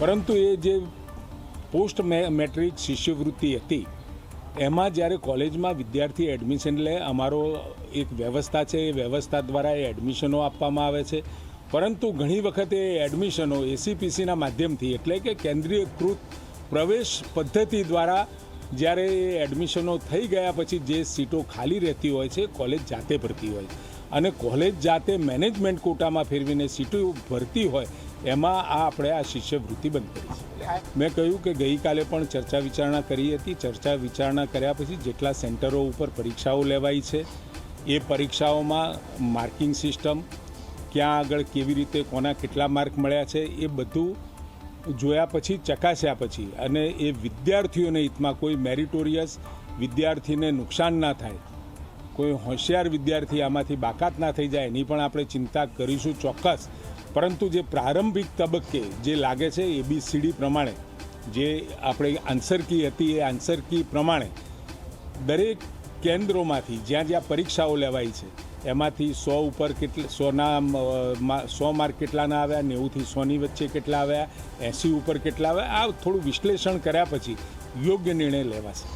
પરંતુ એ જે post metric શિષ્યવૃત્તિ હતી, એમાં જ્યારે કોલેજમાં વિદ્યાર્થી એડમિશન લે, અમારો એક વ્યવસ્થા છે, એ વ્યવસ્થા દ્વારા એ એડમિશનો આપવામાં આવે છે. પરંતુ ઘણી વખત એ એડમિશનો એસીપીસીના માધ્યમથી, એટલે કે કેન્દ્રીયકૃત પ્રવેશ પદ્ધતિ દ્વારા જ્યારે એ એડમિશનો થઈ ગયા પછી જે સીટો ખાલી રહેતી હોય છે કોલેજ જાતે ભરતી હોય છે. અને કોલેજ જાતે મેનેજમેન્ટ કોટામાં ફેરવીને સીટો ભરતી હોય, એમાં આ આપણે આ શિષ્યવૃત્તિ બંધ કરી છે. મેં કહ્યું કે ગઈકાલે પણ ચર્ચા વિચારણા કરી હતી. ચર્ચા વિચારણા કર્યા પછી જેટલા સેન્ટરો ઉપર પરીક્ષાઓ લેવાઈ છે, એ પરીક્ષાઓમાં માર્કિંગ સિસ્ટમ, ક્યાં આગળ કેવી રીતે કોના કેટલા માર્ક મળ્યા છે, એ બધું જોયા પછી, ચકાસ્યા પછી અને એ વિદ્યાર્થીઓને હિતમાં કોઈ મેરિટોરિયસ વિદ્યાર્થીને નુકસાન ના થાય કોઈ હોશિયાર વિદ્યાર્થી આમાંથી બાકાત ના થઈ જાય, એની પણ આપણે ચિંતા કરીશું ચોક્કસ. પરંતુ જે પ્રારંભિક તબક્કે જે લાગે છે એબીસીડી પ્રમાણે, જે આપણે આન્સર કી હતી એ આન્સર કી પ્રમાણે, દરેક કેન્દ્રોમાંથી જ્યાં જ્યાં પરીક્ષાઓ લેવાઈ છે, એમાંથી સો ઉપર કેટલા, સોના સો માર્ક કેટલાના આવ્યા, નેવુંથી સોની વચ્ચે કેટલા આવ્યા, એંસી ઉપર કેટલા આવ્યા, આ થોડું વિશ્લેષણ કર્યા પછી યોગ્ય નિર્ણય લેવાશે.